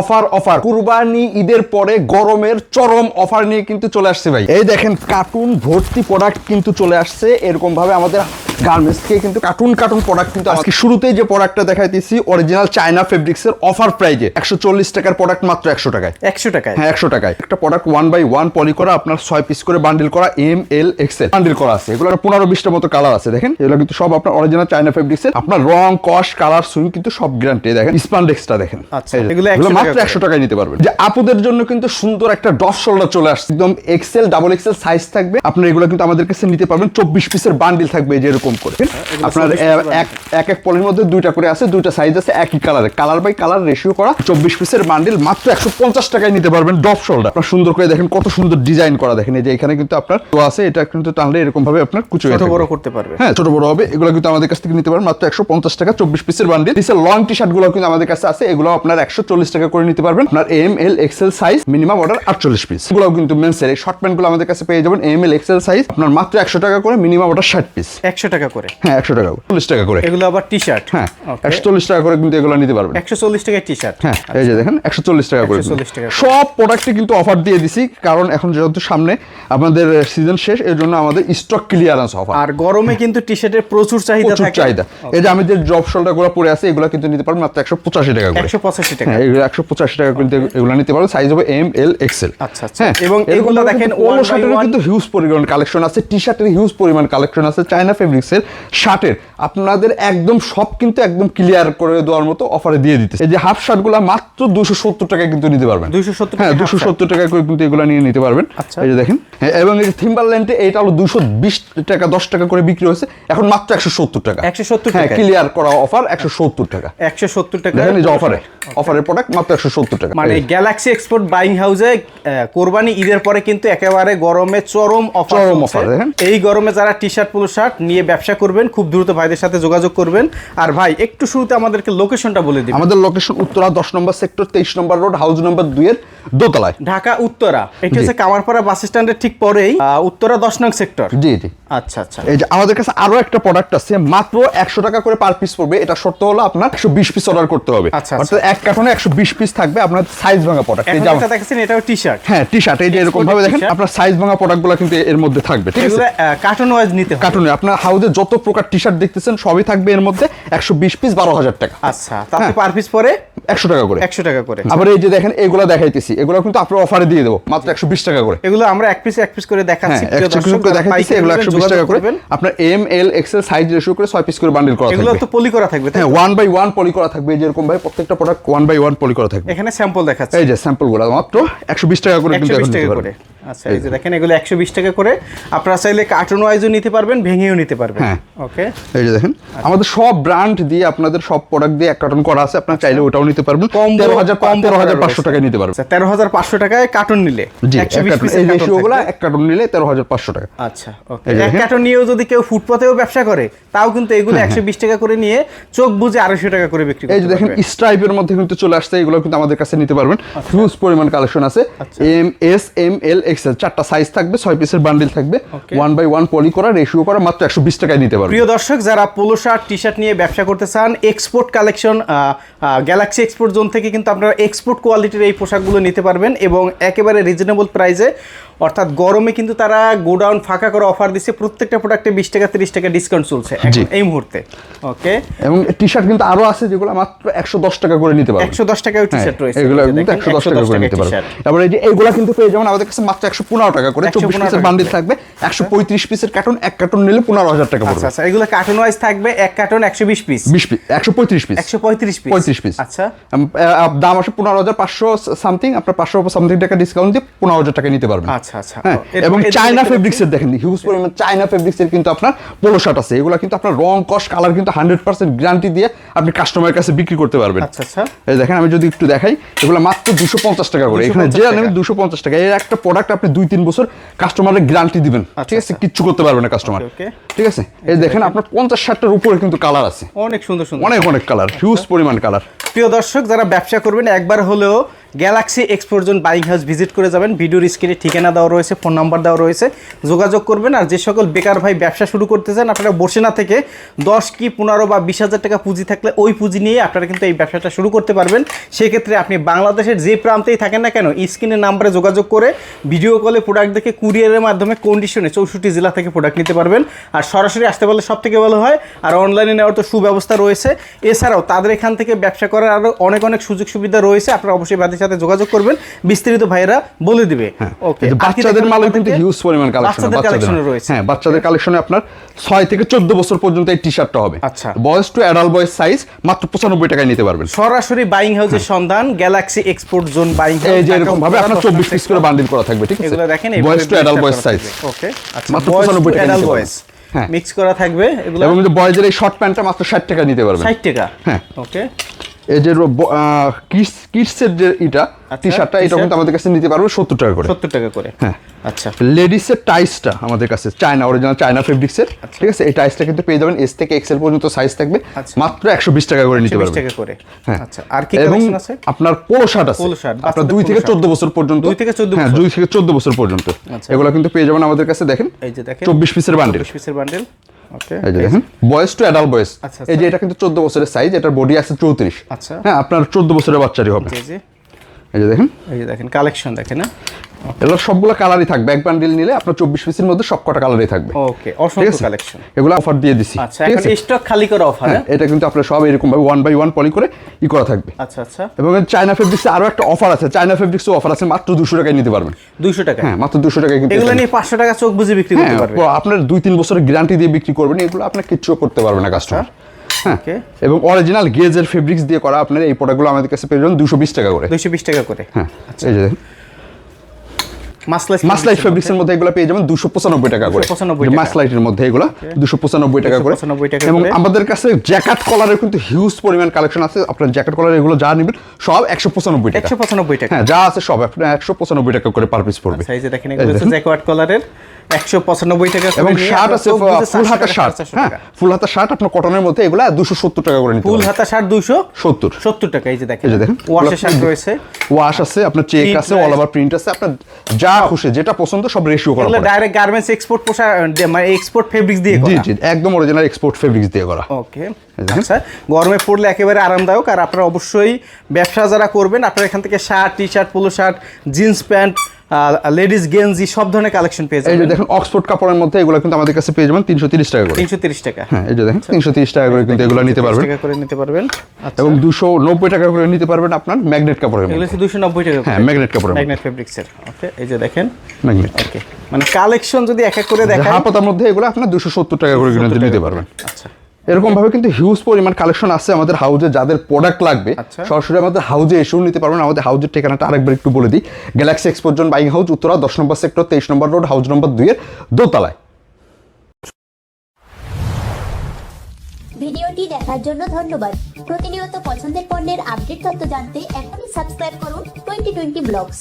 Offer offer. কুরবানি ঈদের পরে গরমের চরম অফার নিয়ে কিন্তু চলে আসছে ভাই। এই দেখেন কার্টুন ভর্তি প্রোডাক্ট কিন্তু চলে আসছে। এরকম ভাবে আমাদের গার্মেন্টস কে কিন্তু কার্টুন কার্টুন প্রোডাক্ট কিন্তু আজকে শুরুতেই যে প্রোডাক্টটা দেখাইতেছি অরিজিনাল চায়না ফেব্রিক্স এর অফার প্রাইজে একশো চল্লিশ টাকার প্রোডাক্ট মাত্র একশো টাকায়। একশো টাকায়? হ্যাঁ একশো টাকায়। একটা product one by one poly করা আপনার ছয় পিস করে বান্ডিল করা এম এল এক্সেল বান্ডিল করা আছে। এগুলো পনেরো বিশটা মতো কালার আছে দেখেন। এগুলো কিন্তু সব আপনার অরিজিনাল চায়না ফেব্রিক্সের আপনার রং কস কালার সুইং কিন্তু সব গ্যারান্টি দেখেন। স্পান্ডেক্সটা দেখেন। আচ্ছা, এগুলো 100 এগুলো টাকা মাত্র একশো টাকায় নিতে পারবেন। যে আপুদের জন্য কিন্তু সুন্দর একটা ডস শোল্ডার চলে আসছে। একদম এক্সেল ডাবল এক্সেল সাইজ থাকবে। আপনার এগুলো কিন্তু আমাদের কাছে নিতে পারবেন। চব্বিশ পিসের বান্ডিল থাকবে এই যে এরকম করে। আপনার এক এক এক পলির মধ্যে দুইটা করে আছে দুইটা সাইজ আছে একই কালারে কালার বাই কালার রেশিও করা চব্বিশ পিসের বান্ডিল মাত্র একশো পঞ্চাশ টাকায় নিতে পারবেন ডপ শোল্ডার। আপনার সুন্দর করে দেখেন কত সুন্দর ডিজাইন করা দেখেন। এই যে এখানে কিন্তু আপনার তো আছে এটা কিন্তু টানলে এরকম ভাবে আপনার কুচো ছোট বড় করতে পারবে। হ্যাঁ ছোট বড় হবে। এগুলো কিন্তু আমাদের কাছ থেকে নিতে পারেন মাত্র একশো পঞ্চাশ টাকা চব্বিশ পিসের বান্ডিল লং টি শার্টগুলো কিন্তু আমাদের কাছে আছে। এগুলো আপনার একশো চল্লিশ টাকা করে নিতে পারবেন। আপনার M L XL size minimum order আটচল্লিশ পিস এগুলো কিন্তু মেন্সের এই শর্ট প্যান্টগুলো আমাদের কাছে পেয়ে যাবেন। এম এল এক্সেল সাইজ আপনার মাত্র একশো টাকা করে মিনিমাম অর্ডার ষাট পিস একশো টাকা করে। হ্যাঁ একশো টাকা চল্লিশ টাকা করে। এগুলো আবার টি শার্ট হ্যাঁ একশো চল্লিশ টাকা করে কিন্তু এগুলো নিতে পারবেন। একশো চল্লিশ টাকায় টি শার্ট হ্যাঁ এই যে দেখেন একশো চল্লিশ টাকা করে। 140 টাকা সব প্রোডাক্টে কিন্তু অফার দিয়ে দিছি কারণ এখন যেহেতু সামনে আমাদের সিজন শেষ এর জন্য আমাদের স্টক ক্লিয়ারেন্স অফার আর গরমে কিন্তু টি শার্টের প্রচুর চাহিদা থাকে। চাহিদা। এই যে আমি যে জব শোল্ডারগুলো পরে আছে এগুলো কিন্তু নিতে পারবেন মাত্র একশো পঁচাশি টাকা করে। একশো পঁচাশি টাকা। হ্যাঁ এগুলো একশো পঁচাশি টাকা কিন্তু এগুলো নিতে পারবেন সাইজ হবে এম এল এক্সেল আচ্ছা, আচ্ছা। এবং এগুলো দেখেন শার্টের কিন্তু হিউজ পরিমাণ কালেকশন আছে টি শার্টের হিউজ পরিমাণ কালেকশন আছে চায়না ফেব্রিক্স এর শার্টের আপনাদের একদম সব কিন্তু একদম ক্লিয়ার করে দেওয়ার মতো অফারে দিয়ে দিতে এই যে হাফ শার্টগুলো মাত্র দুশো সত্তর টাকায় কিন্তু নিতে পারবেন। 270 হ্যাঁ টাকা দুশো। সত্তর টাকা করে কিন্তু এগুলো নিয়ে নিতে পারবেন। আচ্ছা। এই যে দেখেন হ্যাঁ, এবং এই যে থিম্বারল্যান্ডে এটা হলো দুশো বিশ টাকা দশ টাকা করে বিক্রি হয়েছে এখন মাত্র একশো সত্তর টাকা। 170 হ্যাঁ ক্লিয়ার করা অফার একশো সত্তর টাকা। একশো সত্তর টাকা দেখেন এই যে অফারে অফারের প্রোডাক্ট মাত্র একশো সত্তর টাকা মানে গ্যালাক্সি এক্সপোর্ট বাইং হাউসে কোরবানি ঈদের পরে কিন্তু একেবারে গরমে চরম অফার চরম চলছে। দেখেন। এই গরমে যারা টি শার্ট পোলো শার্ট নিয়ে ব্যবসা করবেন খুব দ্রুত ভাইদের সাথে যোগাযোগ করবেন আর ভাই একটু শুরুতে আমাদেরকে লোকেশনটা বলে দিন আমাদের লোকেশন উত্তরা দশ নম্বর সেক্টর তেইশ নম্বর রোড হাউস নম্বর দুইয়ের দোতলায়। ঢাকা উত্তরা। এটি। হচ্ছে কামারপাড়া বাস স্ট্যান্ডের ঠিক পরেই উত্তরা দশ নং সেক্টর। জি জি। আচ্ছা আচ্ছা। এই যে আমাদের কাছে আরও একটা প্রোডাক্ট আছে মাত্র একশো টাকা করে পার পিস পড়বে। এটা শর্ত হলো আপনার একশো বিশ পিস অর্ডার করতে হবে। আচ্ছা, আচ্ছা। অর্থাৎ এক কার্টনে একশো বিশ পিস থাকবে আপনার সাইজ ভাঙা প্রোডাক্ট এই যে দেখেছেন এটাও টি শার্ট হ্যাঁ টি শার্ট এই যে এরকম ভাবে দেখেন আপনার সাইজ ভাঙা প্রোডাক্টগুলো কিন্তু এর মধ্যে থাকবে ঠিক আছে? কার্টন ওয়াইজ নিতে হবে। কার্টুনে আপনার হাউসে যত প্রকার টি শার্ট দেখতেছেন সবই থাকবে এর মধ্যে একশো বিশ পিস বারো হাজার টাকা। আচ্ছা তাতে হ্যাঁ। পার পিস পরে একশো টাকা করে। একশো টাকা করে। আবার এই যে দেখেন এগুলো দেখাইতেছি। এগুলো কিন্তু আপনার অফারে দিয়ে দেবো। মাত্র একশো বিশ টাকা করে। এগুলো আমরা এক পিস এক পিস করে হ্যাঁ দেখাচ্ছি একশো দর্শক, করে দেখাইতেছি এগুলো একশো বিশ টাকা করে। আপনার M L XL size ratio করে ছয় পিস করে বান্ডিল করা এগুলো তো পলি করা থাকবে হ্যাঁ ওয়ান বাই ওয়ান পলি করা থাকবে। যেরকম ভাই প্রত্যেকটা product one by one poly করা থাকবে। এখানে স্যাম্পল দেখাচ্ছে। এই যে স্যাম্পলগুলো মাত্র একশো বিশ টাকা করে কিন্তু টাকা করে। আচ্ছা এই যে দেখেন এগুলো একশো বিশ টাকা করে। আপনারা চাইলে কার্টুন ওয়াইজও নিতে পারবেন ভেঙেও নিতে পারবেন। হ্যাঁ। ওকে এই যে দেখেন আমাদের সব ব্র্যান্ড দিয়ে আপনাদের সব প্রোডাক্ট দিয়ে এক কার্টন করা আছে আপনার চাইলে ওটাও নিতে পারবেন। তেরো হাজার combo তেরো হাজার পাঁচশো টাকায় নিতে পারবেন। আচ্ছা তেরো হাজার পাঁচশো টাকায় কার্টুন নিলে। এক কার্টন এই। এক নিলে তেরো হাজার পাঁচশো টাকা। আচ্ছা ওকে এক কার্টুন নিয়েও যদি কেউ ফুটপাতেও ব্যবসা করে তাও কিন্তু এগুলো একশো বিশ টাকা করে নিয়ে চোখ বুঝে আড়াইশো টাকা করে বিক্রি হ্যাঁ, এই যে দেখেন স্ট্রাইপের মধ্যে কিন্তু চলে আসছে এগুলো কিন্তু আমাদের কাছে নিতে পারবেন। হিউজ পরিমাণ কালেকশন আছে। M S M L XL চারটা সাইজ থাকবে ছয় পিসের বান্ডিল থাকবে। ওয়ান বাই ওয়ান পলি করা রেশিও করা মাত্র একশো বিশ টাকায় নিতে পারবে। প্রিয় দর্শক যারা পোলো শার্ট টি শার্ট নিয়ে ব্যবসা করতে চান export collection Galaxy export zone থেকে কিন্তু আপনারা এক্সপোর্ট কোয়ালিটির এই পোশাকগুলো নিতে পারবেন এবং একেবারে রিজনেবল প্রাইসে অর্থাৎ গরমে কিন্তু তারা গোডাউন ফাঁকা করে অফার দিচ্ছে প্রত্যেকটা প্রোডাক্টে বিশ টাকা তিরিশ টাকা ডিসকাউন্ট চলছে এই মুহূর্তে। ওকে এবং টি শার্ট কিন্তু আরও আছে যেগুলো মাত্র একশো দশ টাকা করে নিতে পারবেন একশো দশ টাকায় টি শার্ট রয়েছে। এগুলো কিন্তু একশো দশ টাকা করে নিতে t-shirt। তারপরে এই যে এইগুলো কিন্তু পেয়ে যাবেন আমাদের কাছে মাত্র একশো পনেরো টাকা করে। চব্বিশ পিসের বান্ডিল থাকবে একশো পঁয়ত্রিশ পিসের কার্টন এক কার্টন নিলে পনেরো হাজার টাকা আচ্ছা পড়বে। আচ্ছা এগুলো কার্টুন ওয়াইজ থাকবে এক কার্টন একশো বিশ পিস বিশ পিস একশো পঁয়ত্রিশ পিস একশো পঁয়ত্রিশ পিস পঁয়ত্রিশ পিস আচ্ছা। দাম আসে পনেরো হাজার পাঁচশো সামথিং আপনার পাঁচশো সামথিং টাকা ডিসকাউন্ট দিয়ে পনেরো হাজার টাকা নিতে পারবেন। আচ্ছা আচ্ছা। হ্যাঁ এবং চায়না ফেব্রিক্স এর দেখেন হিউজ পরিমাণ চায়না ফেব্রিক্স এর কিন্তু আপনার পোলো শার্ট আছে। এগুলো কিন্তু আপনার রং কস কালার কিন্তু হান্ড্রেড পার্সেন্ট গ্যারান্টি দিয়ে আপনি কাস্টমারের কাছে বিক্রি করতে পারবেন। আচ্ছা আচ্ছা। এই দেখেন আমি যদি একটু দেখাই এগুলো মাত্র দুশো পঞ্চাশ টাকা করে। এখানে যে নেবেন দুশো পঞ্চাশ টাকা। এর একটা প্রোডাক্ট আপনি দুই তিন বছর কাস্টমারের গ্যারান্টি দিবেন। ঠিক আছে? কিচ্ছু করতে পারবে না কাস্টমার. ঠিক আছে? এই দেখেন আপনার পঞ্চাশ ষাটটার উপরে কিন্তু কালার আছে। অনেক সুন্দর সুন্দর। অনেক অনেক কালার হিউজ পরিমাণ কালার প্রিয় দর্শক যারা ব্যবসা করবেন একবার হলেও Galaxy export zone buying house visit করে যাবেন। ভিডিওর স্ক্রিনে ঠিকানা দেওয়া রয়েছে ফোন নাম্বার দেওয়া রয়েছে। যোগাযোগ করবেন আর যে সকল বেকার ভাই ব্যবসা শুরু করতে চান, আপনারা বসে না থেকে দশ কি পনেরো বা বিশ হাজার টাকা পুঁজি থাকলে ওই পুঁজি নিয়ে আপনারা কিন্তু এই ব্যবসাটা শুরু করতে পারবেন। সেক্ষেত্রে আপনি বাংলাদেশের যে প্রান্তেই থাকেন না কেন স্ক্রিনের নাম্বারে যোগাযোগ করে ভিডিও কলে প্রোডাক্ট দেখে কুরিয়ারের মাধ্যমে কন্ডিশনে চৌষট্টি জেলা থেকে প্রোডাক্ট নিতে পারবেন। আর সরাসরি আসতে পারলে সব থেকে ভালো হয়। আর অনলাইনে নেওয়ার তো সুব্যবস্থা রয়েছে। এছাড়াও তাদের এখান থেকে ব্যবসা করার আরও অনেক অনেক সুযোগ সুবিধা রয়েছে। আপনারা অবশ্যই ভাইদের সাথে যোগাযোগ করবেন বিস্তারিত ভাইয়েরা বলে দিবে। ওকে বাচ্চাদের মালের কিন্তু হিউজ পরিমাণ কালেকশন বাচ্চাদের কালেকশন রয়েছে। হ্যাঁ বাচ্চাদের কালেকশনে আপনার ছয় থেকে চোদ্দ বছর পর্যন্ত এই টি শার্টটা হবে। আচ্ছা। বয়স টু অ্যাডাল্ট বয়স সাইজ মাত্র পঁচানব্বই টাকায় নিতে পারবেন। সরাসরি বাইং হাউসের সন্ধান গ্যালাক্সি এক্সপোর্ট জোন বাইং এই যে এরকম ভাবে আপনার চব্বিশ পিস করে বান্ডিল করা থাকবে ঠিক আছে? এগুলো দেখেন boys to adult boys size okay আচ্ছা মাত্র বয়স 95 টাকা অ্যাডাল্ট বয়স হ্যাঁ। মিক্স করা থাকবে এগুলো এবং বয়েজের এই শর্ট প্যান্টটা মাত্র ষাট টাকা নিতে পারবেন। 60 টাকা? হ্যাঁ। ওকে এই যে কিডস কিডসের যে এটা আচ্ছা, টি শার্টটা এটা কিন্তু আমাদের কাছে নিতে পারবে সত্তর টাকা করে। 70 টাকা করে। হ্যাঁ। আচ্ছা। লেডিসের টাইসটা আমাদের কাছে চায়না অরিজিনাল চায়না ফেব্রিক্সের ঠিক আছে? এই টাইসটা কিন্তু পেয়ে যাবেন এস থেকে এক্সেল পর্যন্ত সাইজ থাকবে। আচ্ছা। মাত্র একশো বিশ টাকা করে নিতে 20 পারবেন। টাকা করে। হ্যাঁ। আচ্ছা আর কি এবং আছে? আপনার পোলো শার্ট আছে। আপনার দুই থেকে চোদ্দ বছর পর্যন্ত। দুই থেকে 14 হ্যাঁ দুই থেকে চোদ্দ বছর পর্যন্ত। আচ্ছা। এগুলো কিন্তু পেয়ে যাবেন আমাদের কাছে দেখেন। এই যে দেখেন। চব্বিশ পিসের বান্ডিল 24 পিসের বান্ডেল এই যে দেখেন বয়স টু অ্যাডাল্ট বয়স আচ্ছা, এই যে এটা কিন্তু চোদ্দ বছরের সাইজ এটার বডি আছে চৌত্রিশ। আচ্ছা। হ্যাঁ আপনার চোদ্দ বছরের বাচ্চারই হবে। এই যে দেখেন। এই যে দেখেন কালেকশন দেখেন হ্যাঁ? এগুলো সবগুলো কালারই থাকবে। এক বান্ডিল নিলে আপনার চব্বিশ পিসের মধ্যে সব কটা কালারই থাকবে ওকে অসংখ্য কালেকশন এগুলো অফার দিয়ে দিছি। আচ্ছা এখন স্টক খালি করা অফার হ্যাঁ এটা কিন্তু আপনার সব এরকম ভাবে ওয়ান বাই ওয়ান পলি করে ই করা থাকবে। আচ্ছা আচ্ছা। এবং চায়না ফেব্রিক্সে আরও একটা অফার আছে। চায়না ফেব্রিক্সও অফার আছে মাত্র দুশো টাকায় নিতে পারবেন। 200 টাকা? হ্যাঁ মাত্র দুশো টাকায় কিন্তু এগুলো নিয়ে 500 টাকা চোখ বুঝে বিক্রি করতে হ্যাঁ পারবে। প- আপনার দুই তিন বছরের গ্যারান্টি দিয়ে বিক্রি করবেন এগুলো আপনার কিচ্ছু করতে পারবে না কাস্টমার হ্যাঁ এবং অরিজিনাল গেজের ফেব্রিক্স দিয়ে করা আপনার এই প্রোডাক্টগুলো আমাদের কাছে পেয়ে যাবেন দুশো বিশ টাকা করে। 220 টাকা করে। হ্যাঁ এই যে দেখেন মাসলাইস মাসলাইট মধ্যে এগুলো পেয়ে যাবেন দুশো পঁচানব্বই টাকা করে। মাসলাইটের মধ্যে এগুলো দুশো পঁচানব্বই টাকা করে। এবং আমাদের কাছে জ্যাকেট কলারের কিন্তু হিউজ পরিমাণ কালেকশন আছে। আপনার জ্যাকেট কলার এগুলো যা নেবেন সব একশো পঁচানব্বই টাকা। 195 টাকা। হ্যাঁ যা আছে সব আপনার একশো পঁচানব্বই টাকা করে পার পিস পড়বে। সাইজে দেখেন এই এগুলো হচ্ছে দেখেন। জ্যাকওয়ার্ড কালারের 195 টাকা এবং শার্ট আছে ফুল 400 হাতা শার্ট হ্যাঁ ফুল হাতা শার্ট আপনার কটনের মধ্যে এগুলো দুশো সত্তর টাকা করে ফুল হাতা শার্ট 200 সত্তর। 70 টাকা এই যে দেখেন। এই যে দেখেন। ওয়াশের শার্ট রয়েছে। ওয়াশ আছে আপনার চেক আছে। অল ওভার প্রিন্ট আছে। আপনার যা খুশি যেটা পছন্দ সব রেশিও করা ডাইরেক্ট গার্মেন্টস এক্সপোর্ট পোশাক মানে এক্সপোর্ট ফেব্রিক্স দিয়ে করা? জি একদম অরিজিনাল এক্সপোর্ট ফেব্রিক্স দিয়ে করা। ওকে। আচ্ছা গরমে পড়লে একেবারে আরামদায়ক আর আপনারা অবশ্যই ব্যবসা যারা করবেন আপনারা এখান থেকে shirt T shirt polo shirt jeans pant ladies গেঞ্জি সব ধরনের কালেকশন পেয়ে যাবেন এই যে দেখেন অক্সফোর্ড কাপড়ের মধ্যে এগুলো কিন্তু আমাদের কাছে পেয়ে যাবেন তিনশো তিরিশ টাকা করে। তিনশো তিরিশ টাকা। হ্যাঁ এই যে দেখেন তিনশো তিরিশ টাকা করে কিন্তু এগুলো নিতে 330 পারবেন টাকা করে নিতে পারবেন। আচ্ছা। এবং দুশো নব্বই টাকা করে নিতে পারবেন আপনার ম্যাগনেট কাপড়ের মধ্যে। দুশো নব্বই টাকা হ্যাঁ ম্যাগনেট কাপড়ের ম্যাগনেট ফেব্রিক্সের। ওকে এই যে দেখেন। ম্যাগনেট। ওকে মানে কালেকশন যদি এক এক করে দেখায় হাফাতার মধ্যে এগুলো আপনার দুশো সত্তর টাকা করে কিন্তু নিতে পারবেন। আচ্ছা। এরকম ভাবে কিন্তু হিউজ পরিমাণ কালেকশন আছে আমাদের হাউজে যাদের প্রোডাক্ট লাগবে আচ্ছা। সরাসরি আমাদের হাউজে এসেও নিতে পারবেন। আমাদের হাউজের ঠিকানাটা আরেকবার একটু বলে দিই। Galaxy export zone buying house Uttara দশ নম্বর সেক্টর তেইশ নম্বর রোড হাউজ নম্বর দুইয়ের দোতলায়। ভিডিওটি দেখার জন্য ধন্যবাদ। প্রতিনিয়ত পছন্দের পণ্যের আপডেট তথ্য জানতে এখনই সাবস্ক্রাইব করুন টোয়েন্টি টোয়েন্টি ব্লগস